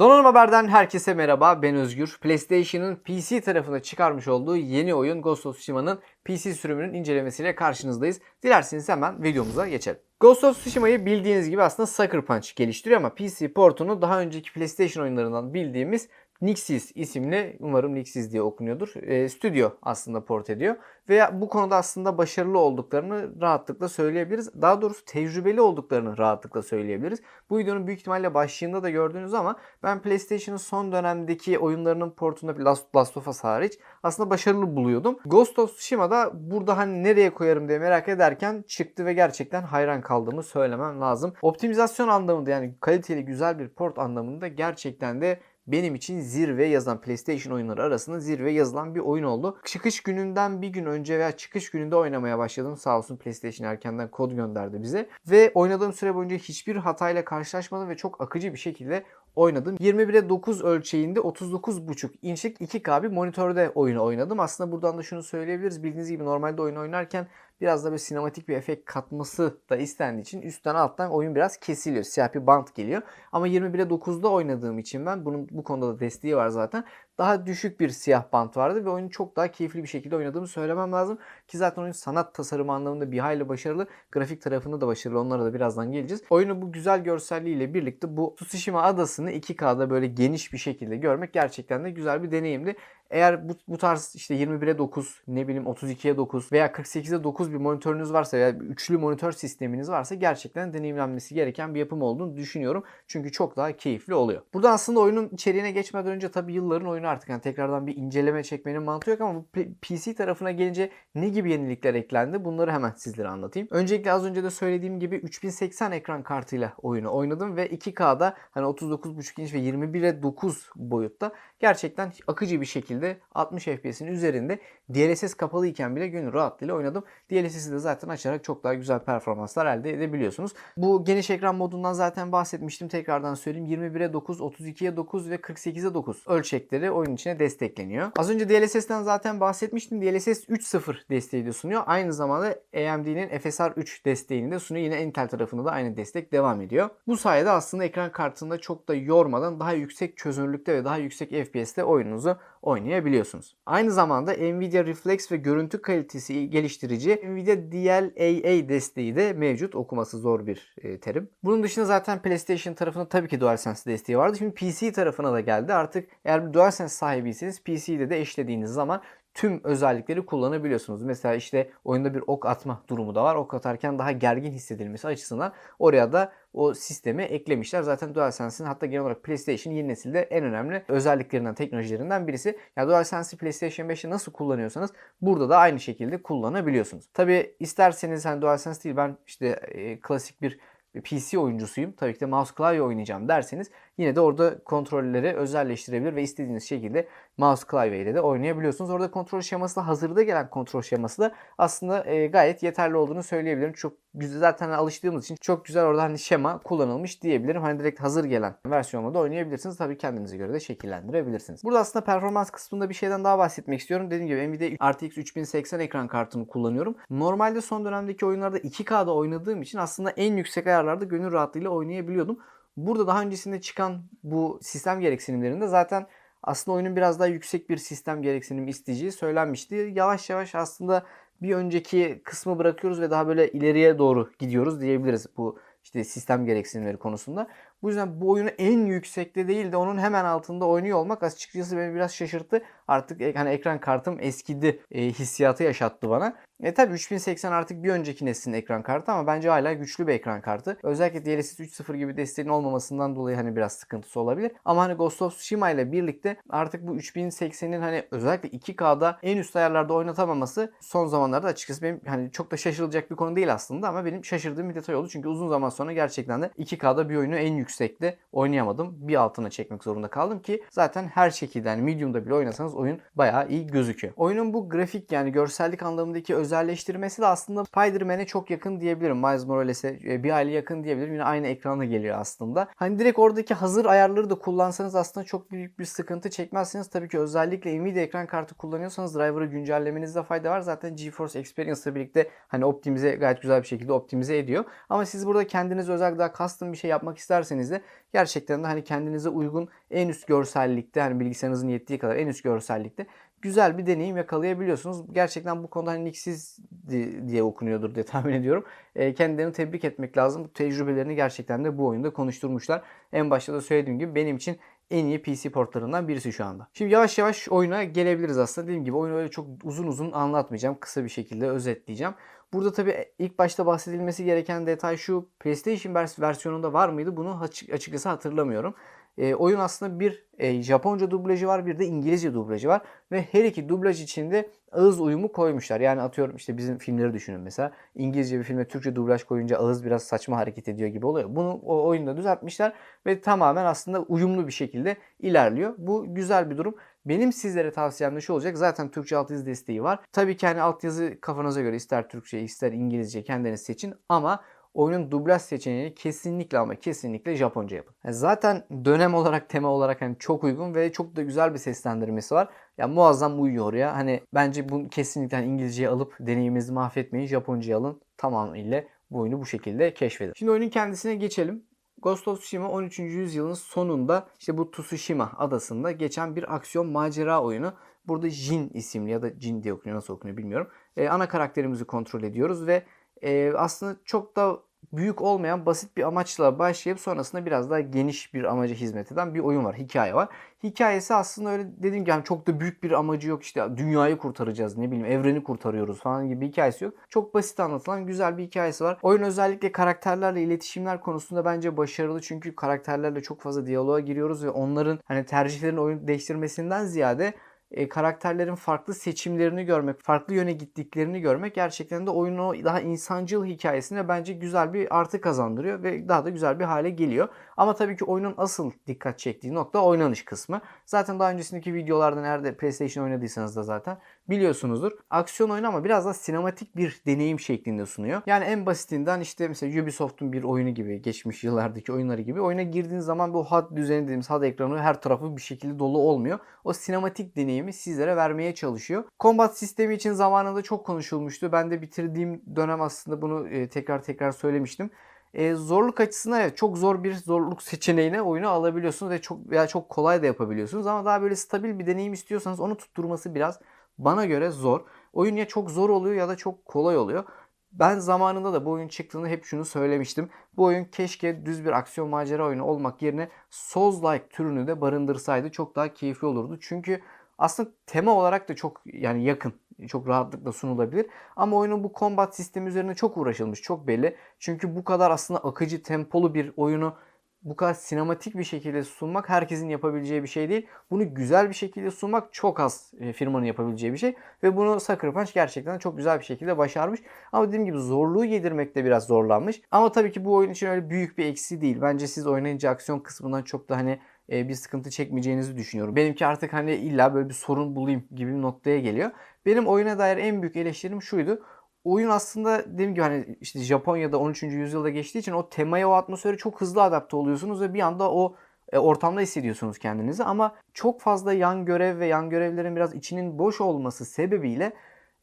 Donanım Haber'den herkese merhaba. Ben Özgür. PlayStation'ın PC tarafına çıkarmış olduğu yeni oyun Ghost of Tsushima'nın PC sürümünün incelemesiyle karşınızdayız. Dilerseniz hemen videomuza geçelim. Ghost of Tsushima'yı bildiğiniz gibi aslında Sucker Punch geliştiriyor ama PC portunu daha önceki PlayStation oyunlarından bildiğimiz Nixis isimli, umarım Nixis diye okunuyordur, e, stüdyo aslında port ediyor. Ve bu konuda aslında başarılı olduklarını rahatlıkla söyleyebiliriz. Daha doğrusu tecrübeli olduklarını rahatlıkla söyleyebiliriz. Bu videonun büyük ihtimalle başlığında da gördüğünüz ama ben PlayStation'ın son dönemdeki oyunlarının portunda Last, Last of Us hariç aslında başarılı buluyordum. Ghost of Tsushima'da burada hani nereye koyarım diye merak ederken çıktı ve gerçekten hayran kaldığımı söylemem lazım. Optimizasyon anlamında yani kaliteli güzel bir port anlamında gerçekten de benim için zirve yazan PlayStation oyunları arasında zirve yazılan bir oyun oldu. Çıkış gününden bir gün önce veya çıkış gününde oynamaya başladım. Sağ olsun PlayStation erkenden kod gönderdi bize. Ve oynadığım süre boyunca hiçbir hatayla karşılaşmadım ve çok akıcı bir şekilde oynadım. 21'e 9 ölçeğinde 39.5 inçlik 2K bir monitörde oyunu oynadım. Aslında buradan da şunu söyleyebiliriz. Bildiğiniz gibi normalde oyun oynarken biraz da böyle sinematik bir efekt katması da istendiği için üstten alttan oyun biraz kesiliyor. Siyah bir bant geliyor. Ama 21'e 9'da oynadığım için ben bunun bu konuda da desteği var zaten. Daha düşük bir siyah bant vardı ve oyunu çok daha keyifli bir şekilde oynadığımı söylemem lazım. Ki zaten oyun sanat tasarımı anlamında bir hayli başarılı. Grafik tarafında da başarılı. Onlara da birazdan geleceğiz. Oyunu bu güzel görselliğiyle birlikte bu Tsushima adasını 2K'da böyle geniş bir şekilde görmek gerçekten de güzel bir deneyimdi. Eğer bu, bu tarz işte 21'e 9, ne bileyim 32'ye 9 veya 48'e 9 bir monitörünüz varsa veya üçlü monitör sisteminiz varsa gerçekten deneyimlenmesi gereken bir yapım olduğunu düşünüyorum. Çünkü çok daha keyifli oluyor. Burada aslında oyunun içeriğine geçmeden önce tabii yılların oyunu artık yani tekrardan bir inceleme çekmenin mantığı yok ama bu PC tarafına gelince ne gibi yenilikler eklendi bunları hemen sizlere anlatayım. Öncelikle az önce de söylediğim gibi 3080 ekran kartıyla oyunu oynadım ve 2K'da hani 39.5 inç ve 21'e 9 boyutta gerçekten akıcı bir şekilde 60 FPS'in üzerinde DLSS kapalı iken bile gönül rahatlığıyla oynadım. DLSS'i de zaten açarak çok daha güzel performanslar elde edebiliyorsunuz. Bu geniş ekran modundan zaten bahsetmiştim. Tekrardan söyleyeyim. 21'e 9, 32'ye 9 ve 48'e 9 ölçekleri oyun içine destekleniyor. Az önce DLSS'den zaten bahsetmiştim. DLSS 3.0 desteği de sunuyor. Aynı zamanda AMD'nin FSR 3 desteğini de sunuyor. Yine Intel tarafında da aynı destek devam ediyor. Bu sayede aslında ekran kartında çok da yormadan daha yüksek çözünürlükte ve daha yüksek FPS'te oyununuzu oynayabiliyorsunuz. Aynı zamanda Nvidia Reflex ve görüntü kalitesi geliştirici Nvidia DLAA desteği de mevcut. Okuması zor bir e, terim. Bunun dışında zaten PlayStation tarafında tabii ki DualSense desteği vardı. Şimdi PC tarafına da geldi. Artık eğer bir DualSense sahibiyseniz PC'de de eşlediğiniz zaman tüm özellikleri kullanabiliyorsunuz. Mesela işte oyunda bir ok atma durumu da var. Ok atarken daha gergin hissedilmesi açısından oraya da o sistemi eklemişler. Zaten DualSense'in hatta genel olarak PlayStation yeni nesilde en önemli özelliklerinden, teknolojilerinden birisi. Yani DualSense'i PlayStation 5'te nasıl kullanıyorsanız burada da aynı şekilde kullanabiliyorsunuz. Tabi isterseniz hani DualSense değil ben işte e, klasik bir PC oyuncusuyum. Tabii ki de mouse klavye oynayacağım derseniz yine de orada kontrolleri özelleştirebilir ve istediğiniz şekilde mouse klavye ile de oynayabiliyorsunuz. Orada kontrol şeması da hazırda gelen kontrol şeması da aslında e, gayet yeterli olduğunu söyleyebilirim. Çok güzel zaten alıştığımız için çok güzel orada hani şema kullanılmış diyebilirim. Hani direkt hazır gelen versiyonla da oynayabilirsiniz. Tabii kendinize göre de şekillendirebilirsiniz. Burada aslında performans kısmında bir şeyden daha bahsetmek istiyorum. Dediğim gibi Nvidia RTX 3080 ekran kartını kullanıyorum. Normalde son dönemdeki oyunlarda 2K'da oynadığım için aslında en yüksek ayarlarda gönül rahatlığıyla oynayabiliyordum. Burada daha öncesinde çıkan bu sistem gereksinimlerinde zaten aslında oyunun biraz daha yüksek bir sistem gereksinim isteyeceği söylenmişti. Yavaş yavaş aslında bir önceki kısmı bırakıyoruz ve daha böyle ileriye doğru gidiyoruz diyebiliriz bu işte sistem gereksinimleri konusunda. Bu yüzden bu oyunu en yüksekte değil de onun hemen altında oynuyor olmak açıkçası beni biraz şaşırttı. Artık hani ekran kartım eskidi e, hissiyatı yaşattı bana. E tabi 3080 artık bir önceki neslin ekran kartı ama bence hala güçlü bir ekran kartı. Özellikle DLSS 3.0 gibi desteğin olmamasından dolayı hani biraz sıkıntısı olabilir. Ama hani Ghost of Tsushima ile birlikte artık bu 3080'in hani özellikle 2K'da en üst ayarlarda oynatamaması son zamanlarda açıkçası benim hani çok da şaşırılacak bir konu değil aslında ama benim şaşırdığım bir detay oldu. Çünkü uzun zaman sonra gerçekten de 2K'da bir oyunu en yüksekte oynayamadım. Bir altına çekmek zorunda kaldım ki zaten her şekilde yani medium'da bile oynasanız oyun bayağı iyi gözüküyor. Oyunun bu grafik yani görsellik anlamındaki özelleştirmesi de aslında Spider-Man'e çok yakın diyebilirim. Miles Morales'e bir aile yakın diyebilirim. Yine aynı ekrana geliyor aslında. Hani direkt oradaki hazır ayarları da kullansanız aslında çok büyük bir sıkıntı çekmezsiniz. Tabii ki özellikle Nvidia ekran kartı kullanıyorsanız driver'ı güncellemenizde fayda var. Zaten GeForce Experience ile birlikte hani optimize gayet güzel bir şekilde optimize ediyor. Ama siz burada kendiniz özel daha custom bir şey yapmak isterseniz derseniz de gerçekten de hani kendinize uygun en üst görsellikte hani bilgisayarınızın yettiği kadar en üst görsellikte güzel bir deneyim yakalayabiliyorsunuz. Gerçekten bu konuda hani Nixis di- diye okunuyordur diye tahmin ediyorum. E, kendilerini tebrik etmek lazım. Bu tecrübelerini gerçekten de bu oyunda konuşturmuşlar. En başta da söylediğim gibi benim için en iyi PC portlarından birisi şu anda. Şimdi yavaş yavaş oyuna gelebiliriz aslında. Dediğim gibi oyunu öyle çok uzun uzun anlatmayacağım. Kısa bir şekilde özetleyeceğim. Burada tabii ilk başta bahsedilmesi gereken detay şu. PlayStation vers- versiyonunda var mıydı? Bunu açık, açıkçası hatırlamıyorum. E, oyun aslında bir e, Japonca dublajı var bir de İngilizce dublajı var. Ve her iki dublaj içinde ağız uyumu koymuşlar. Yani atıyorum işte bizim filmleri düşünün mesela. İngilizce bir filme Türkçe dublaj koyunca ağız biraz saçma hareket ediyor gibi oluyor. Bunu o oyunda düzeltmişler ve tamamen aslında uyumlu bir şekilde ilerliyor. Bu güzel bir durum. Benim sizlere tavsiyem de şu olacak. Zaten Türkçe altyazı desteği var. Tabii ki hani altyazı kafanıza göre ister Türkçe ister İngilizce kendiniz seçin ama oyunun dublaj seçeneğini kesinlikle ama kesinlikle Japonca yapın. Yani zaten dönem olarak tema olarak hani çok uygun ve çok da güzel bir seslendirmesi var. Ya muazzam uyuyor ya. Hani bence bu kesinlikle hani İngilizceyi alıp deneyiminizi mahvetmeyin. Japoncayı alın. Tamamıyla bu oyunu bu şekilde keşfedin. Şimdi oyunun kendisine geçelim. Ghost of Tsushima 13. yüzyılın sonunda işte bu Tsushima adasında geçen bir aksiyon macera oyunu. Burada Jin isimli ya da Jin diye okunuyor nasıl okunuyor bilmiyorum. Ee, ana karakterimizi kontrol ediyoruz ve e, aslında çok da büyük olmayan basit bir amaçla başlayıp sonrasında biraz daha geniş bir amaca hizmet eden bir oyun var. Hikaye var. Hikayesi aslında öyle dediğim gibi yani çok da büyük bir amacı yok. işte dünyayı kurtaracağız ne bileyim evreni kurtarıyoruz falan gibi bir hikayesi yok. Çok basit anlatılan güzel bir hikayesi var. Oyun özellikle karakterlerle iletişimler konusunda bence başarılı. Çünkü karakterlerle çok fazla diyaloğa giriyoruz ve onların hani tercihlerin oyun değiştirmesinden ziyade e, karakterlerin farklı seçimlerini görmek, farklı yöne gittiklerini görmek gerçekten de oyunun o daha insancıl hikayesine bence güzel bir artı kazandırıyor ve daha da güzel bir hale geliyor. Ama tabii ki oyunun asıl dikkat çektiği nokta oynanış kısmı. Zaten daha öncesindeki videolarda nerede PlayStation oynadıysanız da zaten biliyorsunuzdur. Aksiyon oyunu ama biraz daha sinematik bir deneyim şeklinde sunuyor. Yani en basitinden işte mesela Ubisoft'un bir oyunu gibi, geçmiş yıllardaki oyunları gibi oyuna girdiğiniz zaman bu HUD düzeni dediğimiz HUD ekranı her tarafı bir şekilde dolu olmuyor. O sinematik deneyimi sizlere vermeye çalışıyor. Combat sistemi için zamanında çok konuşulmuştu. Ben de bitirdiğim dönem aslında bunu e, tekrar tekrar söylemiştim. E, zorluk açısından evet çok zor bir zorluk seçeneğine oyunu alabiliyorsunuz ve çok veya çok kolay da yapabiliyorsunuz ama daha böyle stabil bir deneyim istiyorsanız onu tutturması biraz bana göre zor. Oyun ya çok zor oluyor ya da çok kolay oluyor. Ben zamanında da bu oyun çıktığında hep şunu söylemiştim. Bu oyun keşke düz bir aksiyon macera oyunu olmak yerine Souls-like türünü de barındırsaydı çok daha keyifli olurdu. Çünkü aslında tema olarak da çok yani yakın. Çok rahatlıkla sunulabilir. Ama oyunun bu combat sistemi üzerine çok uğraşılmış. Çok belli. Çünkü bu kadar aslında akıcı, tempolu bir oyunu bu kadar sinematik bir şekilde sunmak herkesin yapabileceği bir şey değil. Bunu güzel bir şekilde sunmak çok az e, firmanın yapabileceği bir şey. Ve bunu Sucker Punch gerçekten çok güzel bir şekilde başarmış. Ama dediğim gibi zorluğu yedirmekte biraz zorlanmış. Ama tabii ki bu oyun için öyle büyük bir eksi değil. Bence siz oynayınca aksiyon kısmından çok da hani e, bir sıkıntı çekmeyeceğinizi düşünüyorum. Benimki artık hani illa böyle bir sorun bulayım gibi bir noktaya geliyor. Benim oyuna dair en büyük eleştirim şuydu oyun aslında dediğim gibi hani işte Japonya'da 13. yüzyılda geçtiği için o temaya o atmosfere çok hızlı adapte oluyorsunuz ve bir anda o e, ortamda hissediyorsunuz kendinizi ama çok fazla yan görev ve yan görevlerin biraz içinin boş olması sebebiyle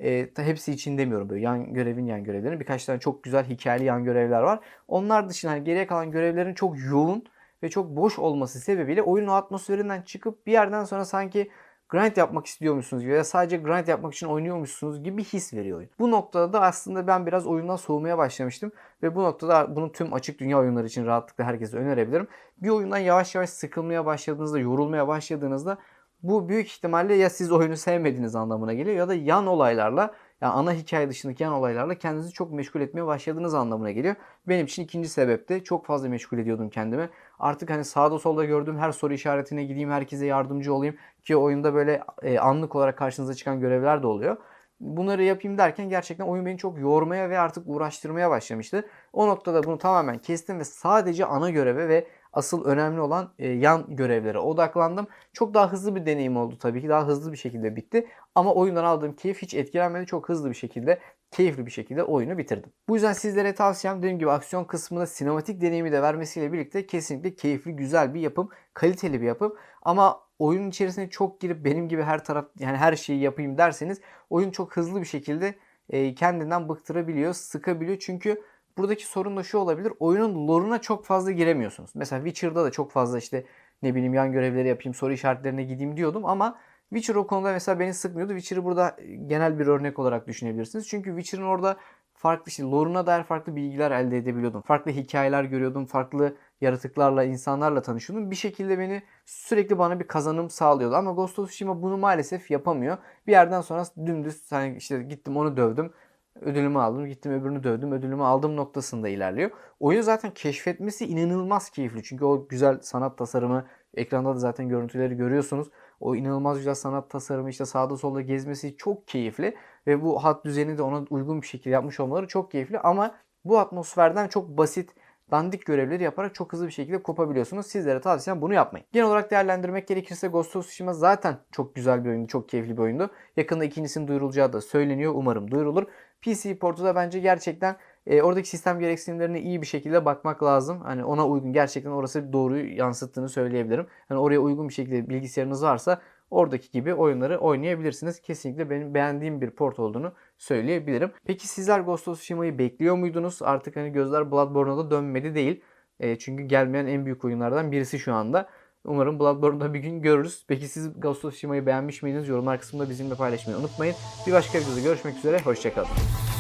e, hepsi için demiyorum böyle yan görevin yan görevlerin birkaç tane çok güzel hikayeli yan görevler var. Onlar dışında hani geriye kalan görevlerin çok yoğun ve çok boş olması sebebiyle oyunun atmosferinden çıkıp bir yerden sonra sanki grind yapmak istiyormuşsunuz gibi ya sadece grind yapmak için oynuyormuşsunuz gibi his veriyor oyun. Bu noktada da aslında ben biraz oyundan soğumaya başlamıştım ve bu noktada bunu tüm açık dünya oyunları için rahatlıkla herkese önerebilirim. Bir oyundan yavaş yavaş sıkılmaya başladığınızda, yorulmaya başladığınızda bu büyük ihtimalle ya siz oyunu sevmediğiniz anlamına geliyor ya da yan olaylarla yani ana hikaye dışındaki yan olaylarla kendinizi çok meşgul etmeye başladığınız anlamına geliyor. Benim için ikinci sebep de çok fazla meşgul ediyordum kendimi. Artık hani sağda solda gördüğüm her soru işaretine gideyim, herkese yardımcı olayım ki oyunda böyle e, anlık olarak karşınıza çıkan görevler de oluyor. Bunları yapayım derken gerçekten oyun beni çok yormaya ve artık uğraştırmaya başlamıştı. O noktada bunu tamamen kestim ve sadece ana göreve ve asıl önemli olan e, yan görevlere odaklandım. Çok daha hızlı bir deneyim oldu tabii ki. Daha hızlı bir şekilde bitti. Ama oyundan aldığım keyif hiç etkilenmedi. Çok hızlı bir şekilde, keyifli bir şekilde oyunu bitirdim. Bu yüzden sizlere tavsiyem dediğim gibi aksiyon kısmında sinematik deneyimi de vermesiyle birlikte kesinlikle keyifli, güzel bir yapım, kaliteli bir yapım. Ama oyunun içerisine çok girip benim gibi her taraf yani her şeyi yapayım derseniz oyun çok hızlı bir şekilde e, kendinden bıktırabiliyor, sıkabiliyor. Çünkü buradaki sorun da şu olabilir. Oyunun lore'una çok fazla giremiyorsunuz. Mesela Witcher'da da çok fazla işte ne bileyim yan görevleri yapayım, soru işaretlerine gideyim diyordum ama Witcher o konuda mesela beni sıkmıyordu. Witcher'ı burada genel bir örnek olarak düşünebilirsiniz. Çünkü Witcher'ın orada farklı işte lore'una dair farklı bilgiler elde edebiliyordum. Farklı hikayeler görüyordum. Farklı yaratıklarla, insanlarla tanışıyordum. Bir şekilde beni sürekli bana bir kazanım sağlıyordu. Ama Ghost of Tsushima bunu maalesef yapamıyor. Bir yerden sonra dümdüz hani işte gittim onu dövdüm. Ödülümü aldım. Gittim öbürünü dövdüm. Ödülümü aldım noktasında ilerliyor. Oyunu zaten keşfetmesi inanılmaz keyifli. Çünkü o güzel sanat tasarımı ekranda da zaten görüntüleri görüyorsunuz. O inanılmaz güzel sanat tasarımı işte sağda solda gezmesi çok keyifli. Ve bu hat düzeni de ona uygun bir şekilde yapmış olmaları çok keyifli. Ama bu atmosferden çok basit dandik görevleri yaparak çok hızlı bir şekilde kopabiliyorsunuz. Sizlere tavsiyem bunu yapmayın. Genel olarak değerlendirmek gerekirse Ghost of Tsushima zaten çok güzel bir oyundu, çok keyifli bir oyundu. Yakında ikincisinin duyurulacağı da söyleniyor. Umarım duyurulur. PC portu da bence gerçekten e, oradaki sistem gereksinimlerine iyi bir şekilde bakmak lazım. Hani ona uygun gerçekten orası doğruyu yansıttığını söyleyebilirim. Hani oraya uygun bir şekilde bilgisayarınız varsa oradaki gibi oyunları oynayabilirsiniz. Kesinlikle benim beğendiğim bir port olduğunu söyleyebilirim. Peki sizler Ghost of Tsushima'yı bekliyor muydunuz? Artık hani gözler Bloodborne'a da dönmedi değil. E, çünkü gelmeyen en büyük oyunlardan birisi şu anda. Umarım Bloodborne'da bir gün görürüz. Peki siz Ghost of Tsushima'yı beğenmiş miydiniz? Yorumlar kısmında bizimle paylaşmayı unutmayın. Bir başka videoda görüşmek üzere. Hoşçakalın.